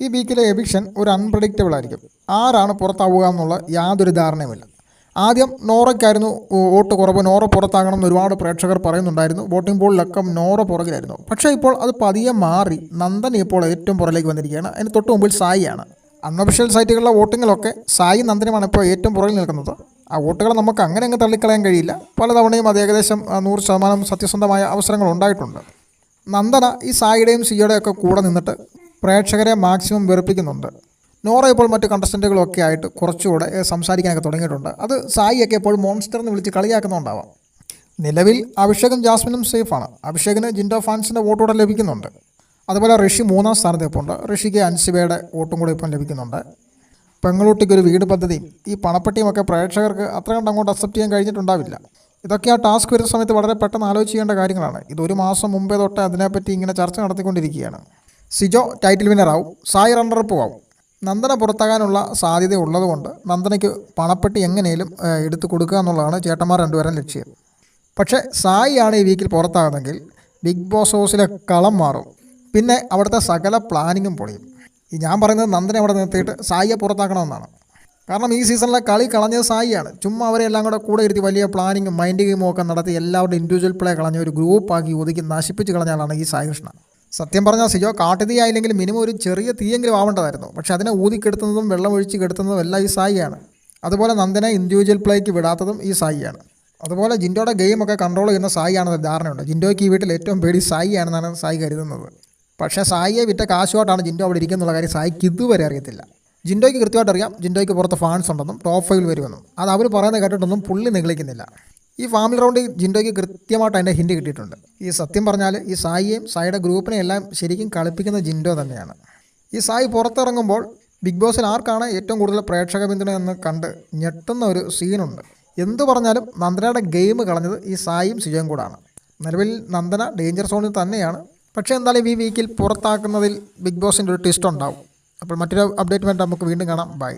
ഈ വീക്കിലെ എവിക്ഷൻ ഒരു അൺപ്രഡിക്റ്റബിൾ ആയിരിക്കും. ആരാണ് പുറത്താവുക എന്നുള്ള യാതൊരു ധാരണയുമില്ല. ആദ്യം നോറയ്ക്കായിരുന്നു വോട്ട് കുറവ്. നോറ പുറത്താകണം എന്ന് ഒരുപാട് പ്രേക്ഷകർ പറയുന്നുണ്ടായിരുന്നു. വോട്ടിംഗ് പോളിലൊക്കെ നോറ പുറകിലായിരുന്നു. പക്ഷേ ഇപ്പോൾ അത് പതിയെ മാറി. നന്ദൻ ഇപ്പോൾ ഏറ്റവും പുറകിലേക്ക് വന്നിരിക്കുകയാണ്. അതിന് തൊട്ട് മുമ്പിൽ സായിയാണ്. അൺഒഫീഷ്യൽ സൈറ്റുകളിലെ വോട്ടിങ്ങിലൊക്കെ സായി നന്ദനുമാണ് ഇപ്പോൾ ഏറ്റവും പുറകിൽ നിൽക്കുന്നത്. ആ വോട്ടുകൾ നമുക്ക് അങ്ങനെ അങ്ങ് തള്ളിക്കളയാൻ കഴിയില്ല. പലതവണയും അത് ഏകദേശം നൂറ് ശതമാനം സത്യസന്ധമായ അവസരങ്ങൾ ഉണ്ടായിട്ടുണ്ട്. നന്ദന ഈ സായിയുടെയും സിയുടെയും ഒക്കെ കൂടെ നിന്നിട്ട് പ്രേക്ഷകരെ മാക്സിമം വെറുപ്പിക്കുന്നുണ്ട്. നോറ ഇപ്പോൾ മറ്റ് കണ്ടസ്റ്റന്റുകളൊക്കെ ആയിട്ട് കുറച്ചുകൂടെ സംസാരിക്കാനൊക്കെ തുടങ്ങിയിട്ടുണ്ട്. അത് സായിയൊക്കെ എപ്പോഴും മോൺസ്റ്റർ എന്ന് വിളിച്ച് കളിയാക്കുന്നുണ്ടാവാം. നിലവിൽ അഭിഷേകും ജാസ്മിനും സേഫാണ്. അഭിഷേകിന് ജിൻഡോ ഫാൻസിന്റെ വോട്ടോടെ ലഭിക്കുന്നുണ്ട്. അതുപോലെ ഋഷി മൂന്നാം സ്ഥാനത്ത് ഇപ്പോൾ ഉണ്ട്. ഋഷിക്ക് അൻസിബയുടെ വോട്ടും കൂടി ഇപ്പം ലഭിക്കുന്നുണ്ട്. പെങ്ങളൂട്ടിക്ക് ഒരു വീട് പദ്ധതിയും ഈ പണപ്പെട്ടിയുമൊക്കെ പ്രേക്ഷകർക്ക് അത്ര കണ്ട് അങ്ങോട്ട് അക്സെപ്റ്റ് ചെയ്യാൻ കഴിഞ്ഞിട്ടുണ്ടാവില്ല. ഇതൊക്കെ ആ ടാസ്ക് വരുന്ന സമയത്ത് വളരെ പെട്ടെന്ന് ആലോചിക്കേണ്ട കാര്യങ്ങളാണ്. ഇത് ഒരു മാസം മുമ്പേ തൊട്ട് അതിനെപ്പറ്റി ഇങ്ങനെ ചർച്ച നടത്തിക്കൊണ്ടിരിക്കുകയാണ്. സിജോ ടൈറ്റിൽ വിന്നറാവും സായി റണ്ണറപ്പ് ആവും. നന്ദന പുറത്താകാനുള്ള സാധ്യത ഉള്ളതുകൊണ്ട് നന്ദനയ്ക്ക് പണപ്പെട്ടി എങ്ങനെയും എടുത്തു കൊടുക്കുക എന്നുള്ളതാണ് ചേട്ടന്മാർ രണ്ടുപേരും ലക്ഷ്യം. പക്ഷേ സായിയാണ് ഈ വീക്കിൽ പുറത്താകുന്നെങ്കിൽ ബിഗ് ബോസ് ഹൗസിലെ കളം മാറും. പിന്നെ അവിടുത്തെ സകല പ്ലാനിങ്ങും പൊളിയും. ഈ ഞാൻ പറയുന്നത് നന്ദനെ അവിടെ നിർത്തിയിട്ട് സായിയെ പുറത്താക്കണമെന്നാണ്. കാരണം ഈ സീസണിലെ കളി കളഞ്ഞത് സായിയാണ്. ചുമ്മാ അവരെ എല്ലാം കൂടെ കൂടെ ഇരുത്തി വലിയ പ്ലാനിങ്ങും മൈൻഡ് ഗെയിമും ഒക്കെ നടത്തി എല്ലാവരുടെ ഇൻഡിവിജ്വൽ പ്ലേ കളഞ്ഞ ഒരു ഗ്രൂപ്പാക്കി ഒതുക്കി നശിപ്പിച്ച് കളഞ്ഞ ആളാണ് ഈ സായി കൃഷ്ണ സത്യം പറഞ്ഞാൽ സിജോ കാട്ടുതീ ആയില്ലെങ്കിൽ മിനിമം ഒരു ചെറിയ തീയെങ്കിലും ആവേണ്ടതായിരുന്നു. പക്ഷെ അതിനെ ഊതിക്കെടുത്തുന്നതും വെള്ളം ഒഴിച്ച് കെടുത്തുന്നതും എല്ലാം ഈ സായിയാണ്. അതുപോലെ നന്ദനെ ഇൻഡിവിജ്വൽ പ്ലേക്ക് വിടാത്തതും ഈ സായിയാണ്. അതുപോലെ ജിൻഡോയുടെ ഗെയിമൊക്കെ കൺട്രോൾ ചെയ്യുന്ന സായിയാണെന്ന് ധാരണയുണ്ട്. ജിൻഡോയ്ക്ക് ഈ വീട്ടിൽ ഏറ്റവും പേടി സായിയാണെന്നാണ് സായി കരുതുന്നത്. പക്ഷേ സായിയെ വിറ്റ കാശുമായിട്ടാണ് ജിൻഡോ അവിടെ ഇരിക്കുന്നുള്ള കാര്യം സായിക്ക് ഇതുവരെ അറിയത്തില്ല. ജിൻഡോയ്ക്ക് കൃത്യമായിട്ട് അറിയാം. ജിൻഡോയ്ക്ക് പുറത്ത് ഫാൻസ് ഉണ്ടെന്നും ടോപ്പ് വരുമെന്നും. അത് അവർ പറയുന്നത് കേട്ടിട്ടൊന്നും പുള്ളി നിഗളിക്കുന്നില്ല. ഈ ഫാമിലി റൗണ്ടിൽ ജിൻഡോയ്ക്ക് കൃത്യമായിട്ട് അതിന്റെ ഹിൻഡ് കിട്ടിയിട്ടുണ്ട്. ഈ സത്യം പറഞ്ഞാൽ ഈ സായിയെയും സായിയുടെ ഗ്രൂപ്പിനെ എല്ലാം ശരിക്കും കളിപ്പിക്കുന്ന ജിൻഡോ തന്നെയാണ്. ഈ സായി പുറത്തിറങ്ങുമ്പോൾ ബിഗ് ബോസിൽ ആർക്കാണ് ഏറ്റവും കൂടുതൽ പ്രേക്ഷക പിന്തുണ എന്ന് കണ്ട് ഞെട്ടുന്ന ഒരു സീനുണ്ട്. എന്തു പറഞ്ഞാലും നന്ദനയുടെ ഗെയിം കളഞ്ഞത് ഈ സായിയും സുജയും കൂടാണ്. നിലവിൽ നന്ദന ഡേഞ്ചർ സോണിൽ തന്നെയാണ്. പക്ഷേ എന്തായാലും ഈ വീക്കിൽ പുറത്താക്കുന്നതിൽ ബിഗ് ബോസിന്റെ ഒരു ട്വിസ്റ്റ് ഉണ്ടാവും. അപ്പോൾ മറ്റൊരു അപ്ഡേറ്റ് വേണ്ട നമുക്ക് വീണ്ടും കാണാം. ബൈ.